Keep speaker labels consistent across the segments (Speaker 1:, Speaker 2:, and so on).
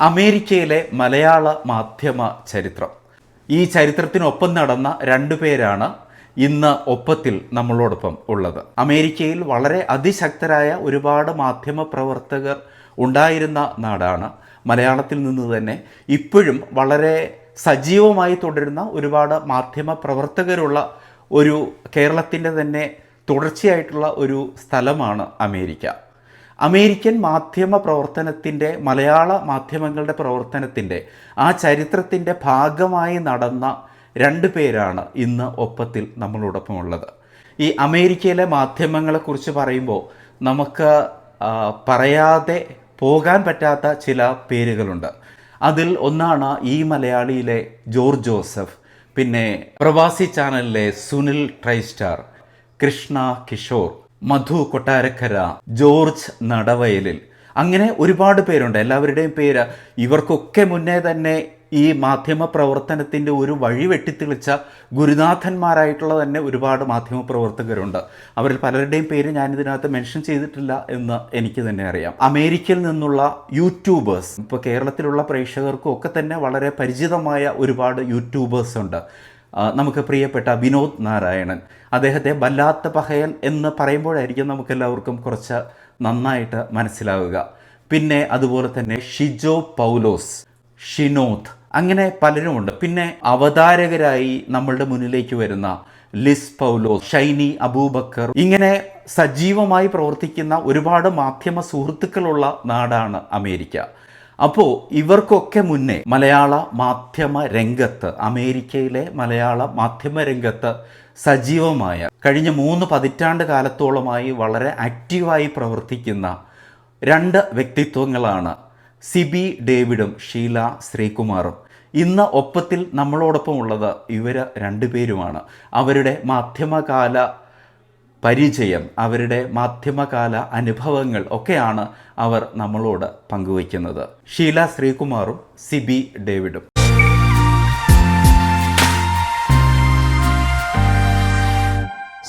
Speaker 1: അമേരിക്കയിലെ മലയാള മാധ്യമ ചരിത്രം. ഈ ചരിത്രത്തിനൊപ്പം നടന്ന രണ്ടു പേരാണ് ഇന്ന് ഒപ്പത്തിൽ നമ്മളോടൊപ്പം ഉള്ളത്. അമേരിക്കയിൽ വളരെ അതിശക്തരായ ഒരുപാട് മാധ്യമ പ്രവർത്തകർ ഉണ്ടായിരുന്ന നാടാണ് മലയാളത്തിൽ നിന്ന് തന്നെ. ഇപ്പോഴും വളരെ സജീവമായി തുടരുന്ന ഒരുപാട് മാധ്യമ പ്രവർത്തകരുള്ള ഒരു കേരളത്തിന്റെ തന്നെ തുടർച്ചയായിട്ടുള്ള ഒരു സ്ഥലമാണ് അമേരിക്ക. അമേരിക്കൻ മാധ്യമ പ്രവർത്തനത്തിന്റെ മലയാള മാധ്യമങ്ങളുടെ പ്രവർത്തനത്തിന്റെ ആ ചരിത്രത്തിന്റെ ഭാഗമായി നടന്ന രണ്ട് പേരാണ് ഇന്ന് ഒപ്പത്തിൽ നമ്മളോടൊപ്പമുള്ളത്. ഈ അമേരിക്കയിലെ മാധ്യമങ്ങളെക്കുറിച്ച് പറയുമ്പോൾ നമുക്ക് പറയാതെ പോകാൻ പറ്റാത്ത ചില പേരുകളുണ്ട്. അതിൽ ഒന്നാണ് ഈ മലയാളിയിലെ ജോർജ് ജോസഫ് പിന്നെ പ്രവാസി ചാനലിലെ സുനിൽ ട്രൈസ്റ്റാർ കൃഷ്ണ കിഷോർ മധു കൊട്ടാരക്കര ജോർജ് നടവയലിൽ. അങ്ങനെ ഒരുപാട് പേരുണ്ട്. എല്ലാവരുടെയും പേര്. ഇവർക്കൊക്കെ മുന്നേ തന്നെ ഈ മാധ്യമ പ്രവർത്തനത്തിന്റെ ഒരു വഴി വെട്ടിത്തെളിച്ച ഗുരുനാഥന്മാരായിട്ടുള്ള തന്നെ ഒരുപാട് മാധ്യമ പ്രവർത്തകരുണ്ട്. അവരിൽ പലരുടെയും പേര് ഞാനിതിനകത്ത് മെൻഷൻ ചെയ്തിട്ടില്ല എന്ന് എനിക്ക് തന്നെ അറിയാം. അമേരിക്കയിൽ നിന്നുള്ള യൂട്യൂബേഴ്സ്. ഇപ്പോൾ കേരളത്തിലുള്ള പ്രേക്ഷകർക്കും ഒക്കെ തന്നെ വളരെ പരിചിതമായ ഒരുപാട് യൂട്യൂബേഴ്സ് ഉണ്ട്. നമുക്ക് പ്രിയപ്പെട്ട വിനോദ് നാരായണൻ. അദ്ദേഹത്തെ വല്ലാത്ത പഹയൻ എന്ന് പറയുമ്പോഴായിരിക്കും നമുക്കെല്ലാവർക്കും കുറച്ച് നന്നായിട്ട് മനസ്സിലാവുക. പിന്നെ അതുപോലെ തന്നെ ഷിജോ പൗലോസ് ഷിനോദ് അങ്ങനെ പലരുമുണ്ട്. പിന്നെ അവതാരകരായി നമ്മളുടെ മുന്നിലേക്ക് വരുന്ന ലിസ് പൗലോസ് ഷൈനി അബൂബക്കർ ഇങ്ങനെ സജീവമായി പ്രവർത്തിക്കുന്ന ഒരുപാട് മാധ്യമ സുഹൃത്തുക്കളുള്ള നാടാണ് അമേരിക്ക. അപ്പോൾ ഇവർക്കൊക്കെ മുന്നേ മലയാള മാധ്യമ രംഗത്ത് അമേരിക്കയിലെ മലയാള മാധ്യമ രംഗത്ത് സജീവമായ കഴിഞ്ഞ മൂന്ന് പതിറ്റാണ്ട് കാലത്തോളമായി വളരെ ആക്റ്റീവായി പ്രവർത്തിക്കുന്ന രണ്ട് വ്യക്തിത്വങ്ങളാണ് സിബി ഡേവിഡും ഷീല ശ്രീകുമാറും. ഇന്ന് ഒപ്പത്തിൽ നമ്മളോടൊപ്പം ഉള്ളത് ഇവർ രണ്ടുപേരുമാണ്. അവരുടെ മാധ്യമകാല പരിചയം അവരുടെ മാധ്യമകാല അനുഭവങ്ങൾ ഒക്കെയാണ് അവർ നമ്മളോട് പങ്കുവയ്ക്കുന്നത്. ഷീല ശ്രീകുമാറും സിബി ഡേവിഡും.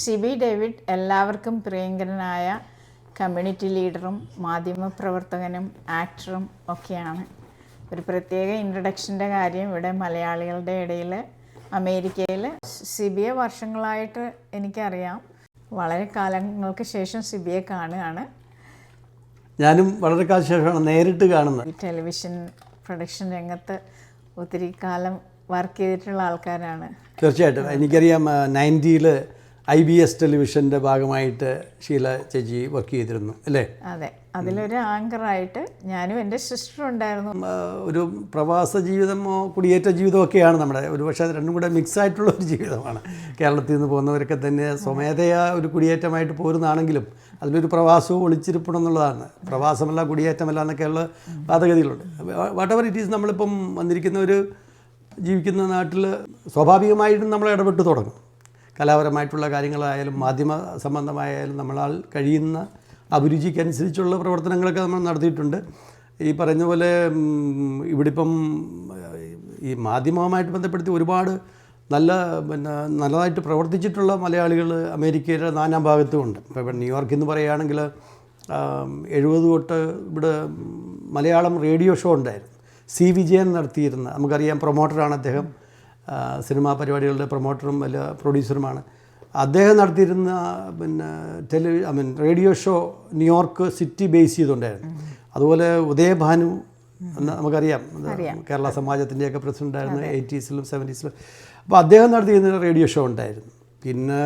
Speaker 2: സിബി ഡേവിഡ് എല്ലാവർക്കും പ്രിയങ്കരനായ കമ്മ്യൂണിറ്റി ലീഡറും മാധ്യമ പ്രവർത്തകനും ആക്ടറും ഒക്കെയാണ്. ഒരു പ്രത്യേക ഇൻട്രഡക്ഷന്റെ കാര്യം ഇവിടെ മലയാളികളുടെ ഇടയിൽ അമേരിക്കയിൽ സിബിയെ വർഷങ്ങളായിട്ട് എനിക്കറിയാം. വളരെ കാലങ്ങൾക്ക് ശേഷം സിബിയെ കാണുകയാണ്.
Speaker 3: ഞാനും വളരെ കാലം ശേഷമാണ് നേരിട്ട് കാണുന്നത്.
Speaker 2: ഈ ടെലിവിഷൻ പ്രൊഡക്ഷൻ രംഗത്ത് ഒത്തിരി കാലം വർക്ക് ചെയ്തിട്ടുള്ള ആൾക്കാരാണ്.
Speaker 3: തീർച്ചയായിട്ടും. എനിക്കറിയാം നയന്റിയിൽ ഐ ബി എസ് ടെലിവിഷന്റെ ഭാഗമായിട്ട് ഷീല ചേച്ചി വർക്ക് ചെയ്തിരുന്നു അല്ലേ?
Speaker 2: അതെ. അതിലൊരു ആങ്കറായിട്ട് ഞാനും എന്റെ സിസ്റ്ററും ഉണ്ടായിരുന്നു.
Speaker 3: ഒരു പ്രവാസ ജീവിതമോ കുടിയേറ്റ ജീവിതമോ ഒക്കെയാണ് നമ്മുടെ. ഒരു പക്ഷേ അത് രണ്ടും കൂടെ മിക്സ് ആയിട്ടുള്ള ഒരു ജീവിതമാണ്. കേരളത്തിൽ നിന്ന് പോകുന്നവരൊക്കെ തന്നെ സ്വമേധയാ ഒരു കുടിയേറ്റമായിട്ട് പോരുന്നതാണെങ്കിലും അതിലൊരു പ്രവാസവും ഒളിച്ചിരിപ്പണമെന്നുള്ളതാണ് പ്രവാസമല്ല കുടിയേറ്റമല്ല എന്നൊക്കെയുള്ള വാദഗതികളുണ്ട് വാട്ട് എവർ ഇറ്റ് ഈസ് നമ്മളിപ്പം വന്നിരിക്കുന്ന ഒരു ജീവിക്കുന്ന നാട്ടിൽ സ്വാഭാവികമായിട്ടും നമ്മൾ ഇടപെട്ട് തുടങ്ങും. കലാപരമായിട്ടുള്ള കാര്യങ്ങളായാലും മാധ്യമ സംബന്ധമായാലും നമ്മളാൽ കഴിയുന്ന അഭിരുചിക്കനുസരിച്ചുള്ള പ്രവർത്തനങ്ങളൊക്കെ നമ്മൾ നടത്തിയിട്ടുണ്ട്. ഈ പറഞ്ഞ പോലെ ഇവിടെ ഇപ്പം ഈ മാധ്യമവുമായിട്ട് ബന്ധപ്പെടുത്തി ഒരുപാട് നല്ല പിന്നെ നല്ലതായിട്ട് പ്രവർത്തിച്ചിട്ടുള്ള മലയാളികൾ അമേരിക്കയുടെ നാനാം ഭാഗത്തും ഉണ്ട് ഇപ്പോൾ ഇവിടെ ന്യൂയോർക്ക് എന്ന് പറയുകയാണെങ്കിൽ എഴുപത് തൊട്ട് ഇവിടെ മലയാളം റേഡിയോ ഷോ ഉണ്ടായിരുന്നു. സി വിജയൻ നടത്തിയിരുന്ന നമുക്കറിയാം പ്രൊമോട്ടറാണ് അദ്ദേഹം. സിനിമാ പരിപാടികളുടെ പ്രൊമോട്ടറും വലിയ പ്രൊഡ്യൂസറുമാണ്. അദ്ദേഹം നടത്തിയിരുന്ന പിന്നെ tele I mean radio show New York city base ചെയ്തുകൊണ്ടായിരുന്നു. അതുപോലെ ഉദയഭാനു എന്ന് നമുക്കറിയാം. കേരള സമാജത്തിന്റെയൊക്കെ പ്രസിഡന്റായിരുന്നു എയ്റ്റീസിലും സെവന്റീസിലും. അപ്പോൾ അദ്ദേഹം നടത്തിയിരുന്ന റേഡിയോ ഷോ ഉണ്ടായിരുന്നു. പിന്നെ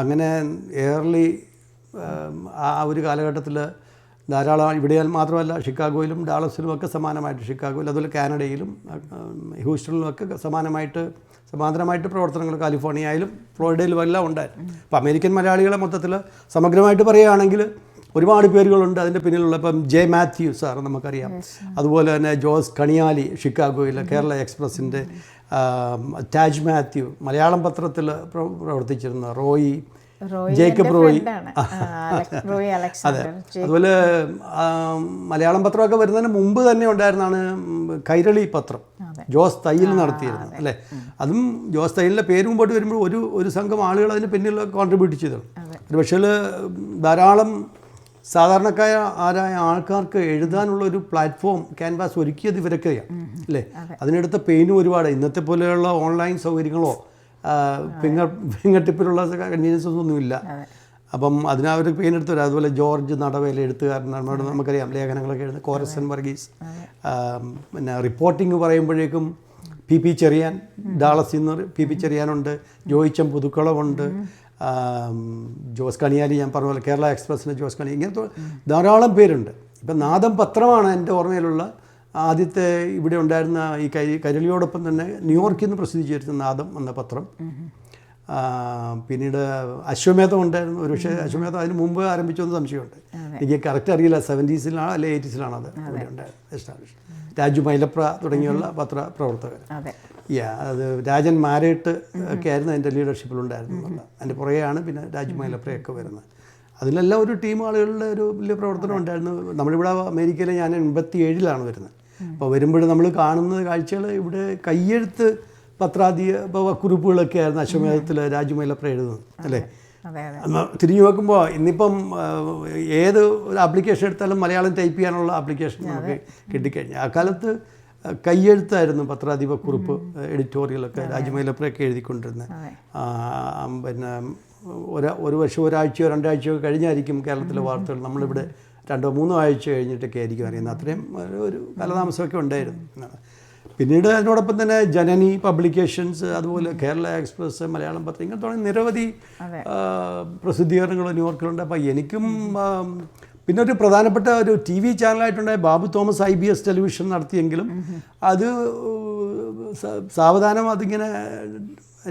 Speaker 3: അങ്ങനെ എയർലി ആ ഒരു കാലഘട്ടത്തിൽ ധാരാളം ഇവിടെ മാത്രമല്ല ഷിക്കാഗോയിലും ഡാളസിലും ഒക്കെ സമാനമായിട്ട് ഷിക്കാഗോയിൽ അതുപോലെ കാനഡയിലും ഹ്യൂസ്റ്റണിലും ഒക്കെ സമാനമായിട്ട് സമാന്തരമായിട്ട് പ്രവർത്തനങ്ങൾ കാലിഫോർണിയ ആയാലും ഫ്ലോറിഡയിലും എല്ലാം ഉണ്ടായിരുന്നു. അപ്പോൾ അമേരിക്കൻ മലയാളികളെ മൊത്തത്തിൽ സമഗ്രമായിട്ട് പറയുകയാണെങ്കിൽ ഒരുപാട് പേരുകളുണ്ട് അതിന്റെ പിന്നിലുള്ള ഇപ്പം ജെ മാത്യു സാർ നമുക്കറിയാം. അതുപോലെ തന്നെ ജോസ് കണിയാലി ഷിക്കാഗോയിൽ കേരള എക്സ്പ്രസിന്റെ താജ് മാത്യു മലയാളം പത്രത്തിൽ പ്രവർത്തിച്ചിരുന്ന റോയി ജേക്കബ് റോയി.
Speaker 2: അതെ.
Speaker 3: അതുപോലെ മലയാളം പത്രമൊക്കെ വരുന്നതിന് മുമ്പ് തന്നെ ഉണ്ടായിരുന്നാണ് കൈരളി പത്രം. ജോസ് തയ്യൽ നടത്തിയിരുന്നു അല്ലേ? അതും ജോസ് തയ്യലിന്റെ പേര് മുമ്പോട്ട് വരുമ്പോൾ ഒരു ഒരു സംഘം ആളുകൾ അതിന് പിന്നിൽ കോൺട്രിബ്യൂട്ട് ചെയ്തു ഒരു പക്ഷേ ധാരാളം സാധാരണക്കായ ആരായ ആൾക്കാർക്ക് എഴുതാനുള്ള ഒരു പ്ലാറ്റ്ഫോം ക്യാൻവാസ് ഒരുക്കിയത് ഇവരൊക്കെയാണ് അല്ലേ? അതിനെടുത്ത പെയിനും ഒരുപാട് ഇന്നത്തെ പോലെയുള്ള ഓൺലൈൻ സൗകര്യങ്ങളോ ഫിംഗർ ഫിംഗർ ടിപ്പിലുള്ള കൺവീനിയൻസസ് ഒന്നുമില്ല. അപ്പം അതിനവർ പെയിൻ എടുത്തു അതുപോലെ ജോർജ് നടവേല എഴുത്തുകാരനാണ്. നമുക്കറിയാം ലേഖനങ്ങളൊക്കെ എഴുതുന്നത് കോരസൻ വർഗീസ്. പിന്നെ റിപ്പോർട്ടിങ് പറയുമ്പോഴേക്കും പി പി ചെറിയാൻ ഡാളസിൽ നിന്ന് പി പി ചെറിയാനുണ്ട്. ജോയിച്ചം പുതുക്കുളമുണ്ട് ജോസ് കണിയാലി ഞാൻ പറഞ്ഞ പോലെ കേരള എക്സ്പ്രസ്സിന്റെ ജോസ് കണി ഇങ്ങനത്തെ ധാരാളം പേരുണ്ട്. ഇപ്പം നാദം പത്രമാണ് എന്റെ ഓർമ്മയിലുള്ള ആദ്യത്തെ ഇവിടെ ഉണ്ടായിരുന്ന ഈ കൈ കരളിയോടൊപ്പം തന്നെ ന്യൂയോർക്കിൽ നിന്ന് പ്രസിദ്ധീകരിച്ച നാദം എന്ന പത്രം. പിന്നീട് അശ്വമേധം ഉണ്ടായിരുന്നു. ഒരു പക്ഷേ അശ്വമേധം അതിന് മുമ്പ് ആരംഭിച്ചെന്ന് സംശയമുണ്ട്. എനിക്ക് കറക്റ്റ് അറിയില്ല. സെവന്റീസിലാണോ അല്ലെ എയ്റ്റീസിലാണോ അത്? ഇവിടെ ഉണ്ടായത്. എസ്റ്റാബ്ലിഷ് രാജു മൈലപ്ര തുടങ്ങിയുള്ള പത്ര പ്രവർത്തകർ യാ അത് രാജൻ മാരേട്ട് ഒക്കെ ആയിരുന്നു അതിന്റെ ലീഡർഷിപ്പിലുണ്ടായിരുന്നു എന്നുള്ളത് അതിന്റെ പുറകെയാണ് പിന്നെ രാജു മൈലപ്രയൊക്കെ വരുന്നത്. അതിലെല്ലാം ഒരു ടീം ആളുകളുടെ ഒരു വലിയ പ്രവർത്തനം ഉണ്ടായിരുന്നു. നമ്മളിവിടെ അമേരിക്കയിൽ ഞാൻ എൺപത്തി ഏഴിലാണ് വരുന്നത് അപ്പോൾ വരുമ്പോൾ നമ്മൾ കാണുന്ന കാഴ്ചകൾ ഇവിടെ കയ്യെഴുത്ത് പത്രാധിക കുറിപ്പുകളൊക്കെ ആയിരുന്നു അശ്വമേധത്തിൽ രാജു മൈലപ്ര എഴുതുന്നത് അല്ലേ തിരിഞ്ഞു നോക്കുമ്പോൾ ഇന്നിപ്പം ഏത് ഒരു ആപ്ലിക്കേഷൻ എടുത്താലും മലയാളം ടൈപ്പ് ചെയ്യാനുള്ള ആപ്ലിക്കേഷൻ നമുക്ക് കിട്ടിക്കഴിഞ്ഞു. ആ കാലത്ത് കയ്യെഴുത്തായിരുന്നു പത്രാധിപ കുറിപ്പ് എഡിറ്റോറിയലൊക്കെ രാജമൈലപ്പുറയൊക്കെ എഴുതിക്കൊണ്ടിരുന്നത് പിന്നെ ഒരു ഒരു വർഷം ഒരാഴ്ചയോ രണ്ടാഴ്ചയോ കഴിഞ്ഞായിരിക്കും കേരളത്തിലെ വാർത്തകൾ. നമ്മളിവിടെ രണ്ടോ മൂന്നോ ആഴ്ച കഴിഞ്ഞിട്ടൊക്കെ ആയിരിക്കും അറിയുന്നത്. അത്രയും ഒരു- ഒരു കാലതാമസമൊക്കെ ഉണ്ടായിരുന്നു. പിന്നീട് അതിനോടൊപ്പം തന്നെ ജനനി പബ്ലിക്കേഷൻസ് അതുപോലെ കേരള എക്സ്പ്രസ് മലയാളം പത്രം ഇങ്ങനെ തുടങ്ങി നിരവധി പ്രസിദ്ധീകരണങ്ങൾ ന്യൂയോർക്കിലുണ്ട്. അപ്പോൾ എനിക്കും പിന്നെ ഒരു പ്രധാനപ്പെട്ട ഒരു T V ചാനലായിട്ടുണ്ടായ Babu Thomas I B S television നടത്തിയെങ്കിലും അത് സാവധാനം അതിങ്ങനെ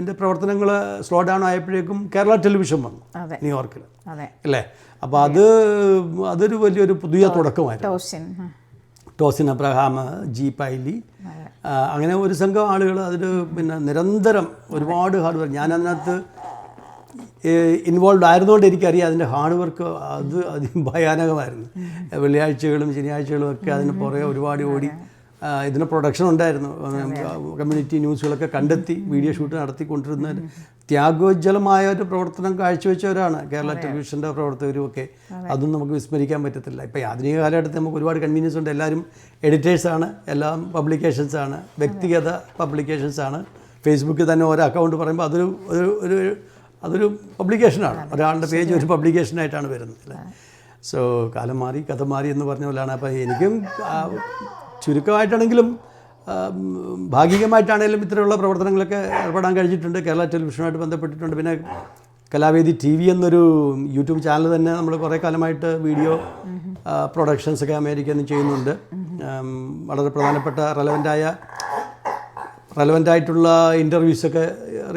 Speaker 3: എന്റെ പ്രവർത്തനങ്ങൾ സ്ലോ ഡൗൺ ആയപ്പോഴേക്കും കേരള ടെലിവിഷൻ വന്നു ന്യൂയോർക്കിൽ. അല്ലേ? അപ്പോൾ അത് അതൊരു വലിയൊരു പുതിയ തുടക്കമായിരുന്നു.
Speaker 2: ടോസിൻ.
Speaker 3: അബ്രഹാം ജി പൈലി അങ്ങനെ ഒരു സംഘം ആളുകൾ അതിൽ പിന്നെ നിരന്തരം ഒരുപാട് ഹാർഡ് വർക്ക് ഞാൻ അതിനകത്ത് ഇൻവോൾവ് ആയിരുന്നുകൊണ്ട് എനിക്കറിയാം അതിന്റെ ഹാർഡ് വർക്ക് അത് അതിഭയാനകമായിരുന്നു വെള്ളിയാഴ്ചകളും ശനിയാഴ്ചകളും ഒക്കെ അതിന് പുറകെ ഒരുപാട് ഓടി. ഇതിന് പ്രൊഡക്ഷൻ ഉണ്ടായിരുന്നു. കമ്മ്യൂണിറ്റി ന്യൂസുകളൊക്കെ കണ്ടെത്തി വീഡിയോ ഷൂട്ട് നടത്തിക്കൊണ്ടിരുന്ന ത്യാഗോജ്വലമായ ഒരു പ്രവർത്തനം കാഴ്ചവെച്ചവരാണ് കേരള ടെലിവിഷന്റെ പ്രവർത്തകരും ഒക്കെ അതൊന്നും നമുക്ക് വിസ്മരിക്കാൻ പറ്റത്തില്ല. ഇപ്പോൾ ആധുനിക കാലഘട്ടത്തിൽ നമുക്ക് ഒരുപാട് കൺവീനിയൻസ് ഉണ്ട്. എല്ലാവരും എഡിറ്റേഴ്സാണ് എല്ലാം പബ്ലിക്കേഷൻസാണ് വ്യക്തിഗത പബ്ലിക്കേഷൻസാണ് ഫേസ്ബുക്കിൽ തന്നെ ഓരോ അക്കൗണ്ട് പറയുമ്പോൾ അതൊരു ഒരു ഒരു അതൊരു പബ്ലിക്കേഷനാണ് ഒരാളുടെ പേജ് ഒരു പബ്ലിക്കേഷനായിട്ടാണ് വരുന്നത് സോ കാലം മാറി കഥ മാറി എന്ന് പറഞ്ഞ പോലെയാണ് അപ്പോൾ എനിക്കും ചുരുക്കമായിട്ടാണെങ്കിലും ഭാഗികമായിട്ടാണെങ്കിലും ഇത്തരമുള്ള പ്രവർത്തനങ്ങളൊക്കെ ഏർപ്പെടാൻ കഴിഞ്ഞിട്ടുണ്ട്. കേരള ടെലിവിഷനുമായിട്ട് ബന്ധപ്പെട്ടിട്ടുണ്ട്. പിന്നെ കലാവേദി ടി വി എന്നൊരു യൂട്യൂബ് ചാനൽ തന്നെ നമ്മൾ കുറേ കാലമായിട്ട് വീഡിയോ പ്രൊഡക്ഷൻസ് ഒക്കെ അമേരിക്കയിൽ നിന്ന് ചെയ്യുന്നുണ്ട്. വളരെ പ്രധാനപ്പെട്ട റെലവന്റായ റെലവന്റ് ആയിട്ടുള്ള ഇന്റർവ്യൂസൊക്കെ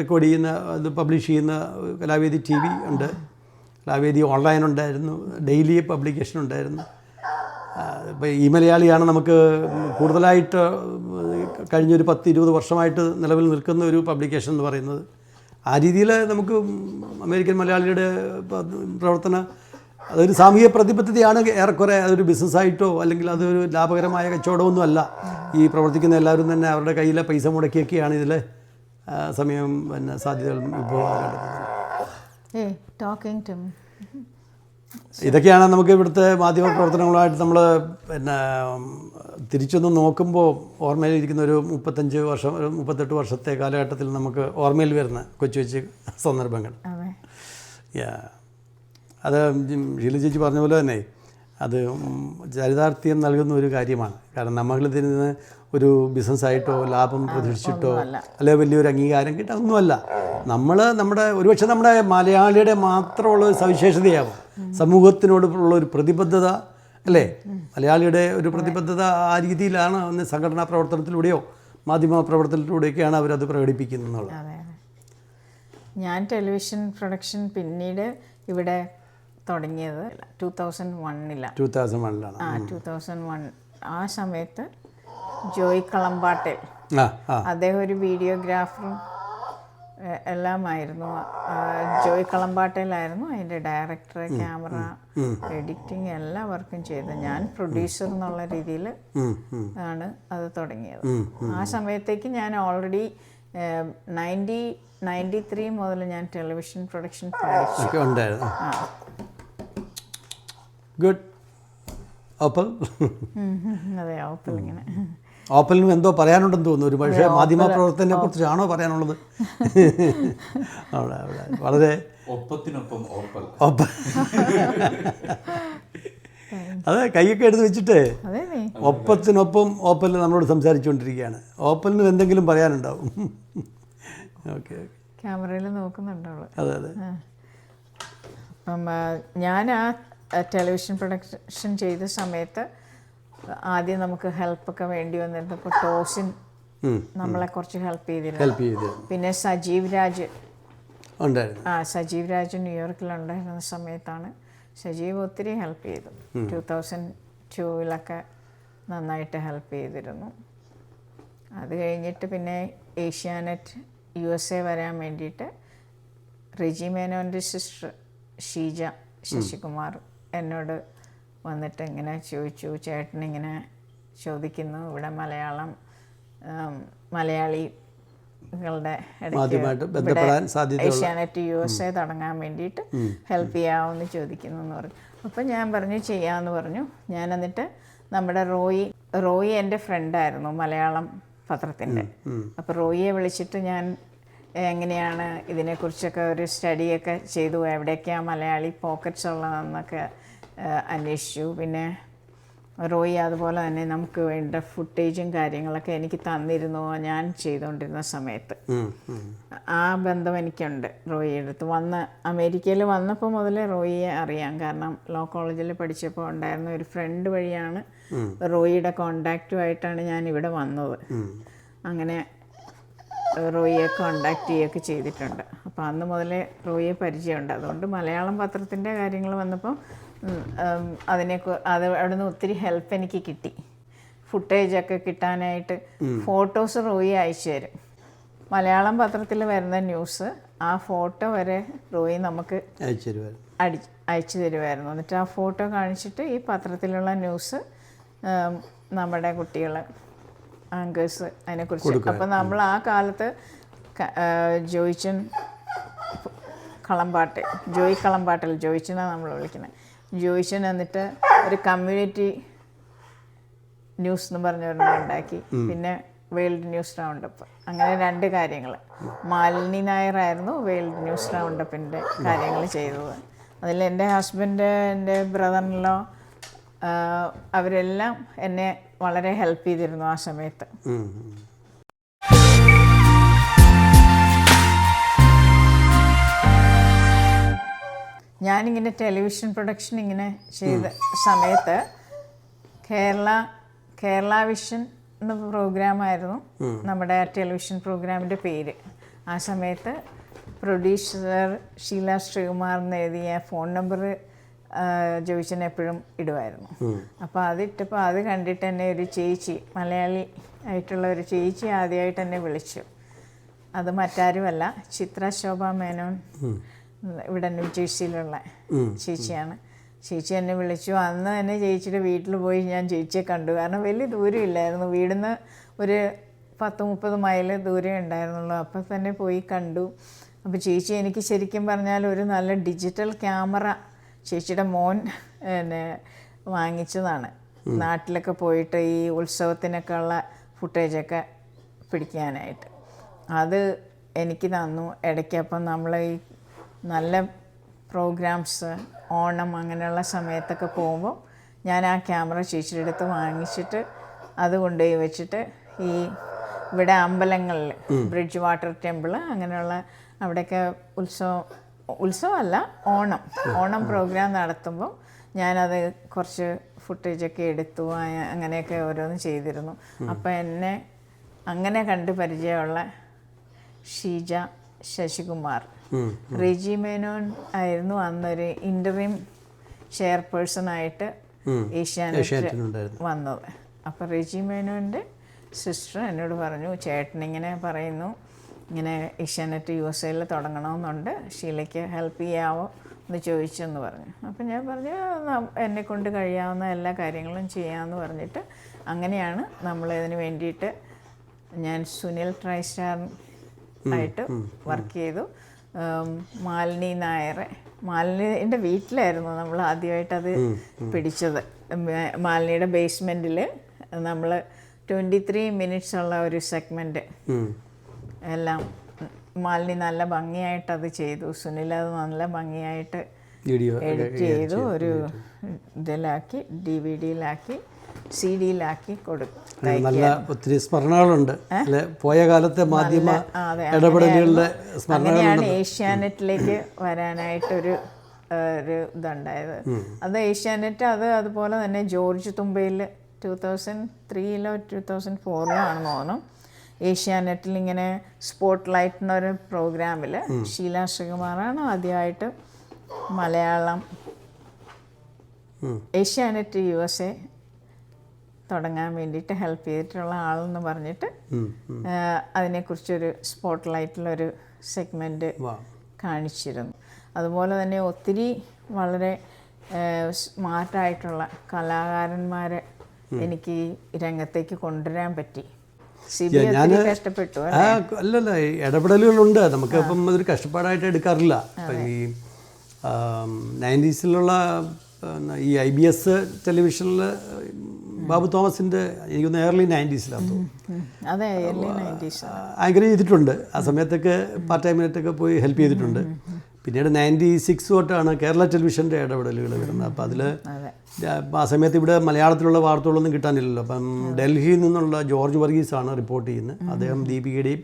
Speaker 3: റെക്കോർഡ് ചെയ്യുന്ന അത് പബ്ലിഷ് ചെയ്യുന്ന കലാവേദി ടി വി ഉണ്ട്. കലാവേദി ഓൺലൈൻ ഉണ്ടായിരുന്നു. ഡെയിലി പബ്ലിക്കേഷൻ ഉണ്ടായിരുന്നു. ഇപ്പോൾ ഈ മലയാളിയാണ് നമുക്ക് കൂടുതലായിട്ട് കഴിഞ്ഞൊരു പത്ത് ഇരുപത് വർഷമായിട്ട് നിലവിൽ നിൽക്കുന്ന ഒരു പബ്ലിക്കേഷൻ എന്ന് പറയുന്നത്. ആ രീതിയിൽ നമുക്ക് അമേരിക്കൻ മലയാളിയുടെ പ്രവർത്തന അതൊരു സാമൂഹിക പ്രതിബദ്ധതയാണ് ഏറെക്കുറെ അതൊരു ബിസിനസ്സായിട്ടോ അല്ലെങ്കിൽ അതൊരു ലാഭകരമായ കച്ചവടമൊന്നും അല്ല. ഈ പ്രവർത്തിക്കുന്ന എല്ലാവരും തന്നെ അവരുടെ കയ്യിലെ പൈസ മുടക്കിയൊക്കെയാണ് ഇതിൽ സമയം പിന്നെ
Speaker 2: ഏ ടോക്കിംഗ് ടു
Speaker 3: ഇതൊക്കെയാണ് നമുക്ക് ഇവിടുത്തെ മാധ്യമ പ്രവർത്തനങ്ങളുമായിട്ട് നമ്മൾ പിന്നെ തിരിച്ചൊന്ന് നോക്കുമ്പോൾ ഓർമ്മയിലിരിക്കുന്ന ഒരു മുപ്പത്തഞ്ച് വർഷം ഒരു മുപ്പത്തെട്ട് വർഷത്തെ കാലഘട്ടത്തിൽ നമുക്ക് ഓർമ്മയിൽ വരുന്ന കൊച്ചു കൊച്ചു സന്ദർഭങ്ങൾ.
Speaker 2: അത്.
Speaker 3: ഷീല ചേച്ചി പറഞ്ഞ പോലെ തന്നെ അത് ചരിതാർത്ഥ്യം നൽകുന്ന ഒരു കാര്യമാണ്. കാരണം നമ്മളിതിൽ നിന്ന് ഒരു ബിസിനസ്സായിട്ടോ ലാഭം പ്രതീക്ഷിച്ചിട്ടോ അല്ലെ വലിയൊരു അംഗീകാരം കിട്ടുക ഒന്നുമല്ല. നമ്മൾ നമ്മുടെ ഒരുപക്ഷെ നമ്മുടെ മലയാളിയുടെ മാത്രമുള്ള ഒരു സവിശേഷതയാവും. സമൂഹത്തിനോടുള്ള ഒരു പ്രതിബദ്ധത അല്ലേ? മലയാളിയുടെ ഒരു പ്രതിബദ്ധത ആ രീതിയിലാണ് ഒന്ന് സംഘടനാ പ്രവർത്തനത്തിലൂടെയോ മാധ്യമ പ്രവർത്തനത്തിലൂടെയൊക്കെയാണ് അവരത് പ്രകടിപ്പിക്കുന്നത്
Speaker 2: ഞാൻ ടെലിവിഷൻ പ്രൊഡക്ഷൻ പിന്നീട് ഇവിടെ തുടങ്ങിയത് ടൂ തൗസൻഡ് വണ്ണിലാണ്
Speaker 3: ടൂ തൗസൻഡ് വണ്ണിലാണ്
Speaker 2: ആ ടു തൗസൻഡ് വൺ ആ സമയത്ത് ജോയ് കളമ്പാട്ടിൽ
Speaker 3: ആ
Speaker 2: അദ്ദേഹം ഒരു വീഡിയോഗ്രാഫറും എല്ലാം എല്ലാമായിരുന്നു. ജോയ് കളമ്പാട്ടയിലായിരുന്നു അതിന്റെ ഡയറക്ടർ ക്യാമറ എഡിറ്റിംഗ് എല്ലാ വർക്കും ചെയ്തു ഞാൻ പ്രൊഡ്യൂസർ എന്നുള്ള രീതിയിൽ. ആണ് അത് തുടങ്ങിയത്. ആ സമയത്തേക്ക് ഞാൻ ഓൾറെഡി നയന്റി നയന്റി ത്രീ മുതൽ ഞാൻ ടെലിവിഷൻ പ്രൊഡക്ഷൻ പഠിച്ചു.
Speaker 3: ഗുഡ്. ഓപ്പൽ
Speaker 2: അതെ ഓപ്പൽ ഇങ്ങനെ
Speaker 3: ഓപ്പലിനും എന്തോ പറയാനുണ്ടെന്ന് തോന്നുന്നു. ഒരു പക്ഷേ മാധ്യമ മാധ്യമപ്രവർത്തനെ കുറിച്ചാണോ പറയാനുള്ളത്? അവിടെ അവിടെ. വളരെ
Speaker 1: ഒപ്പത്തിനൊപ്പം ഓപ്പൽ.
Speaker 3: ഓപ്പൽ അതെ കൈയൊക്കെ എടുത്ത് വെച്ചിട്ട്.
Speaker 2: അതെ
Speaker 3: ഒപ്പത്തിനൊപ്പം ഓപ്പൽ നമ്മളോട് സംസാരിച്ചുകൊണ്ടിരിക്കുകയാണ്. ഓപ്പലിനും എന്തെങ്കിലും പറയാനുണ്ടാവും. Okay okay.
Speaker 2: ക്യാമറയിൽ നോക്കുന്നുണ്ടോ
Speaker 3: അതെ അതെ.
Speaker 2: ഞാൻ ആ ടെലിവിഷൻ പ്രൊഡക്ഷൻ ചെയ്ത സമയത്ത് ആദ്യം നമുക്ക് ഹെൽപ്പൊക്കെ വേണ്ടി വന്നിരുന്നപ്പോൾ ടോസിൻ നമ്മളെ കുറച്ച് ഹെൽപ്പ് ചെയ്തിരുന്നു. പിന്നെ സജീവ് രാജ്.
Speaker 3: ഉണ്ടായിരുന്നു.
Speaker 2: ആ സജീവ് രാജ് ന്യൂയോർക്കിലുണ്ടായിരുന്ന സമയത്താണ് സജീവ് ഒത്തിരി ഹെൽപ്പ് ചെയ്തു. ടു തൗസൻഡ് ടൂവിലൊക്കെ നന്നായിട്ട് ഹെൽപ്പ് ചെയ്തിരുന്നു. അത് കഴിഞ്ഞിട്ട് പിന്നെ ഏഷ്യാനെറ്റ് യു എസ് എ വരാൻ വേണ്ടിയിട്ട് റിജി മേനോന്റെ സിസ്റ്റർ ഷീജ ശശികുമാർ എന്നോട് വന്നിട്ട് ഇങ്ങനെ ചോദിച്ചു ചേട്ടൻ ഇങ്ങനെ ചോദിക്കുന്നു ഇവിടെ മലയാളം മലയാളികളുടെ ഏഷ്യാനെറ്റ് യു എസ് എ തുടങ്ങാൻ വേണ്ടിയിട്ട് ഹെൽപ്പ് ചെയ്യാമെന്ന് ചോദിക്കുന്നു എന്ന് പറഞ്ഞു. അപ്പം ഞാൻ പറഞ്ഞു ചെയ്യാമെന്ന് പറഞ്ഞു. ഞാൻ എന്നിട്ട് നമ്മുടെ റോയി റോയി എന്റെ ഫ്രണ്ടായിരുന്നു മലയാളം പത്രത്തിന്റെ. അപ്പോൾ റോയിയെ വിളിച്ചിട്ട് ഞാൻ എങ്ങനെയാണ് ഇതിനെക്കുറിച്ചൊക്കെ ഒരു സ്റ്റഡിയൊക്കെ ചെയ്തു എവിടെയൊക്കെയാണ് മലയാളി പോക്കറ്റ്സ് ഉള്ളതെന്നൊക്കെ അന്വേഷിച്ചു. പിന്നെ റോയി അതുപോലെ തന്നെ നമുക്ക് വേണ്ട ഫുട്ടേജും കാര്യങ്ങളൊക്കെ എനിക്ക് തന്നിരുന്നു. ഞാൻ ചെയ്തുകൊണ്ടിരുന്ന സമയത്ത്. ആ ബന്ധം എനിക്കുണ്ട് റോയിയുടെ അടുത്ത്. വന്ന് അമേരിക്കയിൽ വന്നപ്പോൾ മുതലേ റോയിയെ അറിയാം. കാരണം ലോ കോളേജിൽ പഠിച്ചപ്പോൾ ഉണ്ടായിരുന്ന ഒരു ഫ്രണ്ട് വഴിയാണ് റോയിയുടെ കോണ്ടാക്റ്റുമായിട്ടാണ് ഞാൻ ഇവിടെ വന്നത് അങ്ങനെ റോയിയെ കോണ്ടാക്ട് ചെയ്യുകയൊക്കെ ചെയ്തിട്ടുണ്ട്. അപ്പോൾ അന്ന് മുതലേ റോയിയെ പരിചയമുണ്ട്. അതുകൊണ്ട് മലയാളം പത്രത്തിന്റെ കാര്യങ്ങൾ വന്നപ്പോൾ അതിനെ അത് അവിടെ നിന്ന് ഒത്തിരി ഹെൽപ്പ് എനിക്ക് കിട്ടി. ഫുട്ടേജൊക്കെ കിട്ടാനായിട്ട് ഫോട്ടോസ് റോയി അയച്ചു തരും. മലയാളം പത്രത്തിൽ വരുന്ന ന്യൂസ് ആ ഫോട്ടോ വരെ റോയി നമുക്ക് അടി അയച്ചു തരുമായിരുന്നു എന്നിട്ട് ആ ഫോട്ടോ കാണിച്ചിട്ട് ഈ പത്രത്തിലുള്ള ന്യൂസ് നമ്മുടെ കുട്ടികൾ ആങ്കേഴ്സ് അതിനെക്കുറിച്ച് അപ്പം നമ്മൾ ആ കാലത്ത് ജോയിച്ചൻ കളമ്പാട്ട് ജോയി കളമ്പാട്ടിൽ ജോയിച്ചനാണ് നമ്മൾ വിളിക്കുന്നത് ജോയിച്ചൻ എന്നിട്ട് ഒരു കമ്മ്യൂണിറ്റി ന്യൂസ് എന്ന് പറഞ്ഞൊരെണ്ണം ഉണ്ടാക്കി. പിന്നെ വേൾഡ് ന്യൂസ് റൗണ്ടപ്പ്. അങ്ങനെ രണ്ട് കാര്യങ്ങൾ മാലിനി നായറായിരുന്നു വേൾഡ് ന്യൂസ് റൗണ്ടപ്പിന്റെ കാര്യങ്ങൾ ചെയ്തത്. അതിൽ എന്റെ ഹസ്ബൻഡ് എന്റെ ബ്രദറിനോ അവരെല്ലാം എന്നെ വളരെ ഹെൽപ്പ് ചെയ്തിരുന്നു ആ സമയത്ത്. ഞാനിങ്ങനെ ടെലിവിഷൻ പ്രൊഡക്ഷൻ ഇങ്ങനെ ചെയ്ത സമയത്ത് കേരള കേരള വിഷൻ എന്ന പ്രോഗ്രാമായിരുന്നു നമ്മുടെ ആ ടെലിവിഷൻ പ്രോഗ്രാമിന്റെ പേര്. ആ സമയത്ത് പ്രൊഡ്യൂസർ ഷീല ശ്രീകുമാർ എന്ന് എഴുതിയ ഫോൺ നമ്പർ ജോയിച്ചൻ എപ്പോഴും ഇടുമായിരുന്നു. അപ്പോൾ അതിട്ടപ്പോൾ അത് കണ്ടിട്ട് എന്നെ ഒരു ചേച്ചി മലയാളി ആയിട്ടുള്ള ഒരു ചേച്ചി ആദ്യമായിട്ട് എന്നെ വിളിച്ചു. അത് മറ്റാരുമല്ല ചിത്ര ശോഭ മേനോൻ. ഇവിടെ തന്നെ ജേഴ്സിയിലുള്ള ചേച്ചിയാണ്. ചേച്ചി എന്നെ വിളിച്ചു. അന്ന് തന്നെ ചേച്ചിയുടെ വീട്ടിൽ പോയി ഞാൻ ചേച്ചിയെ കണ്ടു. കാരണം വലിയ ദൂരമില്ലായിരുന്നു വീടിന്ന് ഒരു പത്ത് മുപ്പത് മൈൽ ദൂരം ഉണ്ടായിരുന്നുള്ളൂ. അപ്പം തന്നെ പോയി കണ്ടു. അപ്പോൾ ചേച്ചി എനിക്ക് ശരിക്കും പറഞ്ഞാൽ ഒരു നല്ല ഡിജിറ്റൽ ക്യാമറ ചേച്ചിയുടെ മോൻ എന്നെ വാങ്ങിച്ചതാണ്. നാട്ടിലൊക്കെ പോയിട്ട് ഈ ഉത്സവത്തിനൊക്കെ ഉള്ള ഫുട്ടേജൊക്കെ പിടിക്കാനായിട്ട്. അത് എനിക്ക് തന്നു. ഇടയ്ക്കപ്പം നമ്മൾ ഈ നല്ല പ്രോഗ്രാംസ് ഓണം അങ്ങനെയുള്ള സമയത്തൊക്കെ പോകുമ്പോൾ ഞാൻ ആ ക്യാമറ ചേച്ചിയുടെ അടുത്ത് വാങ്ങിച്ചിട്ട് അത് കൊണ്ടുപോയി വെച്ചിട്ട് ഈ ഇവിടെ അമ്പലങ്ങളിൽ ബ്രിഡ്ജ് വാട്ടർ ടെമ്പിൾ അങ്ങനെയുള്ള അവിടെയൊക്കെ ഉത്സവം ഉത്സവമല്ല ഓണം. ഓണം പ്രോഗ്രാം നടത്തുമ്പോൾ ഞാനത് കുറച്ച് ഫുട്ടേജൊക്കെ എടുത്തു അങ്ങനെയൊക്കെ ഓരോന്ന് ചെയ്തിരുന്നു. അപ്പം എന്നെ അങ്ങനെ കണ്ട് പരിചയമുള്ള ഷീജ ശശികുമാർ. റിജി മേനോൻ ആയിരുന്നു അന്നൊരു ഇന്റർവ്യൂ ചെയർപേഴ്സൺ ആയിട്ട് ഏഷ്യാനെറ്റ്. വന്നത്. അപ്പോൾ റിജി മേനോന്റെ സിസ്റ്റർ എന്നോട് പറഞ്ഞു ചേട്ടൻ ഇങ്ങനെ പറയുന്നു ഇങ്ങനെ ഏഷ്യാനെറ്റ് യു എസ് എയിൽ തുടങ്ങണമെന്നുണ്ട് ഷീലയ്ക്ക് ഹെൽപ്പ് ചെയ്യാവോ? എന്ന് ചോദിച്ചെന്ന് പറഞ്ഞു. അപ്പം ഞാൻ പറഞ്ഞു എന്നെ കൊണ്ട് കഴിയാവുന്ന എല്ലാ കാര്യങ്ങളും ചെയ്യാമെന്ന് പറഞ്ഞിട്ട് അങ്ങനെയാണ് നമ്മൾ ഇതിന് വേണ്ടിയിട്ട് ഞാൻ സുനിൽ ട്രൈസ്റ്റാർ ആയിട്ട് വർക്ക് ചെയ്തു. മാലിനി നായർ മാലിനിയുടെ വീട്ടിലായിരുന്നു നമ്മൾ ആദ്യമായിട്ടത് പിടിച്ചത്. മാലിനിയുടെ ബേസ്മെന്റിൽ നമ്മൾ ട്വന്റി ത്രീ മിനിറ്റ്സ് ഉള്ള ഒരു
Speaker 3: സെഗ്മെന്റ്
Speaker 2: എല്ലാം മാലിനി നല്ല ഭംഗിയായിട്ട് അത് ചെയ്തു. സുനിൽ അത് നല്ല ഭംഗിയായിട്ട് എഡിറ്റ് ചെയ്തു. ഒരു ഇതിലാക്കി ഡി വി ഡിയിലാക്കി സി ഡിയിലാക്കി കൊടുക്കും
Speaker 3: നല്ല ഒത്തിരി സ്മരണകളുണ്ട്. അല്ലെ? പോയ കാലത്തെ മാധ്യമ ഇടപെടലുകളുടെ
Speaker 2: അങ്ങനെയാണ് ഏഷ്യാനെറ്റിലേക്ക് വരാനായിട്ടൊരു ഒരു ഇതുണ്ടായത്. അത് ഏഷ്യാനെറ്റ് അത് അതുപോലെ തന്നെ ജോർജ് തുമ്പയിൽ ടു തൗസൻഡ് ത്രീയിലോ ടു തൗസൻഡ് ഫോറിലോ ആണെന്ന് തോന്നുന്നു. ഏഷ്യാനെറ്റിൽ ഇങ്ങനെ സ്പോട്ട് ലൈറ്റ് എന്നൊരു പ്രോഗ്രാമിൽ ഷീല ശ്രീകുമാറാണ് ആദ്യമായിട്ട് Malayalam Asianet U S A തുടങ്ങാൻ വേണ്ടിയിട്ട് ഹെൽപ്പ് ചെയ്തിട്ടുള്ള ആളെന്ന് പറഞ്ഞിട്ട് അതിനെക്കുറിച്ചൊരു സ്പോട്ട് ലൈറ്റിലൊരു
Speaker 3: സെഗ്മെന്റ്.
Speaker 2: കാണിച്ചിരുന്നു. അതുപോലെ തന്നെ ഒത്തിരി വളരെ സ്മാർട്ടായിട്ടുള്ള കലാകാരന്മാരെ എനിക്ക് രംഗത്തേക്ക് കൊണ്ടുവരാൻ പറ്റി. കഷ്ടപ്പെട്ടു
Speaker 3: അല്ലല്ല ഇടപെടലുകളുണ്ട്. നമുക്ക് ഇപ്പം അതൊരു കഷ്ടപ്പാടായിട്ട് എടുക്കാറില്ല. ഈ നയന്റീസിലുള്ള ഈ ഐ ബി എസ് ടെലിവിഷനിൽ ബാബു തോമസിന്റെ എനിക്കൊന്ന് ഏർലി നയന്റീസിലാണ് തോന്നുന്നു. ആങ്കർ ചെയ്തിട്ടുണ്ട്. ആ സമയത്തൊക്കെ പാർട്ട് ടൈമിനായിട്ടൊക്കെ പോയി ഹെൽപ്പ് ചെയ്തിട്ടുണ്ട്. പിന്നീട് നയന്റി സിക്സ് തൊട്ടാണ് കേരള ടെലിവിഷന്റെ ഇടപെടലുകൾ വരുന്നത്. അപ്പോൾ അതിൽ
Speaker 2: അതെ.
Speaker 3: ആ സമയത്ത് ഇവിടെ മലയാളത്തിലുള്ള വാർത്തകളൊന്നും കിട്ടാനില്ലല്ലോ. അപ്പം ഡൽഹിയിൽ നിന്നുള്ള ജോർജ് ആണ് റിപ്പോർട്ട് ചെയ്യുന്നത്. അദ്ദേഹം ദീപികയുടെയും